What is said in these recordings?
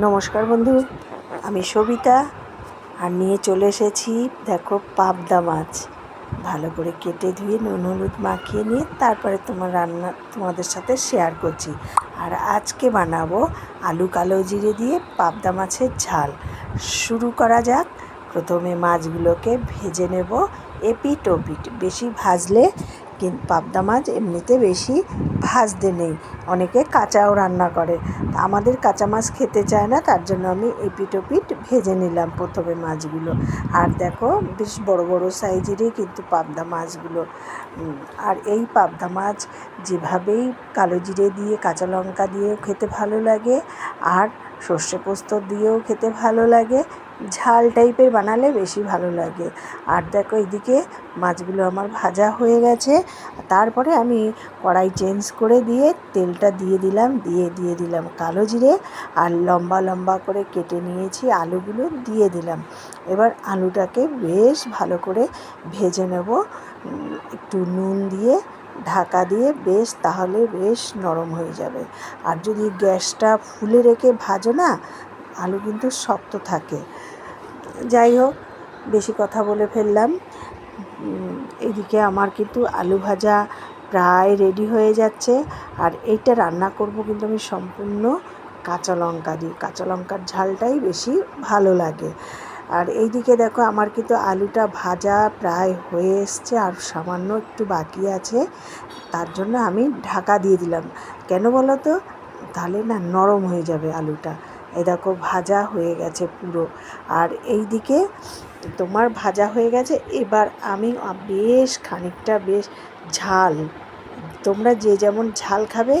নমস্কার বন্ধু, আমি সবিতা আর নিয়ে চলে এসেছি দেখো পাবদা মাছ। ভালো করে কেটে ধুয়ে নুন, হলুদ মাখিয়ে নিয়ে তারপরে তোমার রান্না তোমাদের সাথে শেয়ার করছি। আর আজকে বানাবো আলু কালো জিরে দিয়ে পাবদা মাছের ঝাল। শুরু করা যাক। প্রথমে মাছগুলোকে ভেজে নেব এপিট ওপিট। বেশি ভাজলে কিন্তু পাবদা মাছ এমনিতে বেশি ভাজতে নেই। অনেকে কাঁচাও রান্না করে। আমাদের কাঁচা মাছ খেতে চায় না, তার জন্য আমি এপিট ওপিট ভেজে নিলাম প্রথমে মাছগুলো। আর দেখো, বেশ বড় বড় সাইজেরই কিন্তু পাবদা মাছগুলো। আর এই পাবদা মাছ যেভাবেই কালো জিরে দিয়ে, কাঁচা লঙ্কা দিয়েও খেতে ভালো লাগে, আর সর্ষে পোস্ত দিয়েও খেতে ভালো লাগে। ঝাল টাইপের বানালে বেশি ভালো লাগে। আর দেখো এদিকে মাছগুলো আমার ভাজা হয়ে গেছে। তারপরে আমি কড়াই চেঞ্জ করে দিয়ে তেলটা দিয়ে দিলাম, দিয়ে দিয়ে দিলাম কালো জিরে আর লম্বা লম্বা করে কেটে নিয়েছি আলুগুলো দিয়ে দিলাম। এবার আলুটাকে বেশ ভালো করে ভেজে নেব। একটু নুন দিয়ে ঢাকা দিয়ে বেশ তাহলে বেশ নরম হয়ে যাবে। আর যদি গ্যাসটা ফুলে রেখে ভাজো না, আলু কিন্তু শক্ত থাকে। যাই হোক, বেশি কথা বলে ফেললাম। এদিকে আমার কিন্তু আলু ভাজা প্রায় রেডি হয়ে যাচ্ছে। আর এইটা রান্না করব কিন্তু আমি সম্পূর্ণ কাঁচা লঙ্কা দিয়ে। কাঁচা লঙ্কার ঝালটাই বেশি ভালো লাগে। আর এইদিকে দেখো, আমার কিন্তু আলুটা ভাজা প্রায় হয়ে এসছে আর সামান্য একটু বাকি আছে। তার জন্য আমি ঢাকা দিয়ে দিলাম। কেন বলো তো? তাহলে না নরম হয়ে যাবে আলুটা। এই দেখো, ভাজা হয়ে গেছে পুরো। আর এই দিকে তোমার ভাজা হয়ে গেছে। এবার আমি বেশ খানিকটা বেশ ঝাল। তোমরা যে যেমন ঝাল খাবে,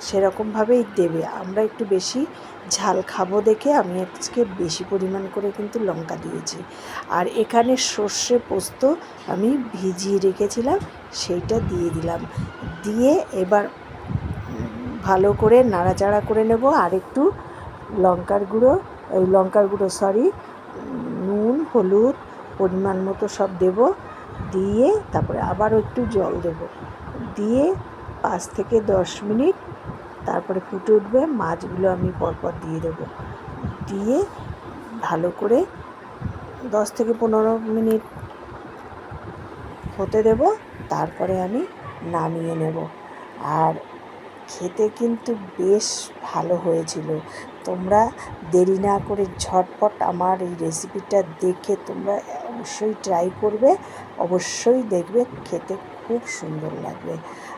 সেরকমভাবেই দেবে। আমরা একটু বেশি ঝাল খাব দেখে আমি আজকে বেশি পরিমাণ করে কিন্তু লঙ্কা দিয়েছি। আর এখানে সর্ষে পোস্ত আমি ভিজিয়ে রেখেছিলাম, সেইটা দিয়ে দিলাম। দিয়ে এবার ভালো করে নাড়াচাড়া করে নেব। আর একটু লঙ্কার গুঁড়ো ওই লঙ্কার গুঁড়ো সরি নুন, হলুদ, পরিমাণ মতো সব দেব, দিয়ে তারপরে আবারও একটু জল দেব। দিয়ে পাঁচ থেকে দশ মিনিট তারপরে ফুটে উঠবে, মাছগুলো আমি পরপর দিয়ে দেবো। দিয়ে ভালো করে দশ থেকে পনেরো মিনিট হতে দেব, তারপরে আমি নামিয়ে নেব। আর খেতে কিন্তু বেশ ভালো হয়েছিল। তোমরা দেরি না করে ঝটপট আমার এই রেসিপিটা দেখে তোমরা অবশ্যই ট্রাই করবে, অবশ্যই দেখবে খেতে খুব সুন্দর লাগবে।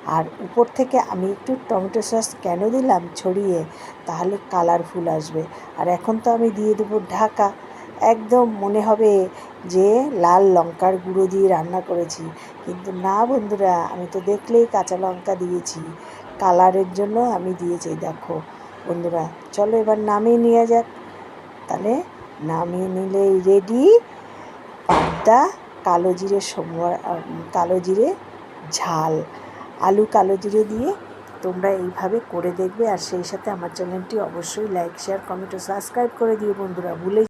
আর উপর থেকে আমি একটু টমেটো সস কেন দিলাম ছড়িয়ে, তাহলে কালারফুল আসবে। আর এখন তো আমি দিয়ে দেবো ঢাকা। একদম মনে হবে যে লাল লঙ্কার গুঁড়ো দিয়ে রান্না করেছি। কিন্তু না বন্ধুরা, আমি তো দেখলেই কাঁচা লঙ্কা দিয়েছি। কালারের জন্য আমি দিয়েছি, দেখো। বন্ধুরা, চলো এবার নামিয়ে নেওয়া যাক। তাহলে নামিয়ে নিলেই রেডি পাবদা, কালো জিরে, সোমবার কালো জিরে, ঝাল। আলু কালো জিরে দিয়ে তোমরা এইভাবে করে দেখবে। আর সেই সাথে আমার চ্যানেলটি অবশ্যই লাইক শেয়ার কমেন্ট ও সাবস্ক্রাইব করে দিও বন্ধুরা ভুলে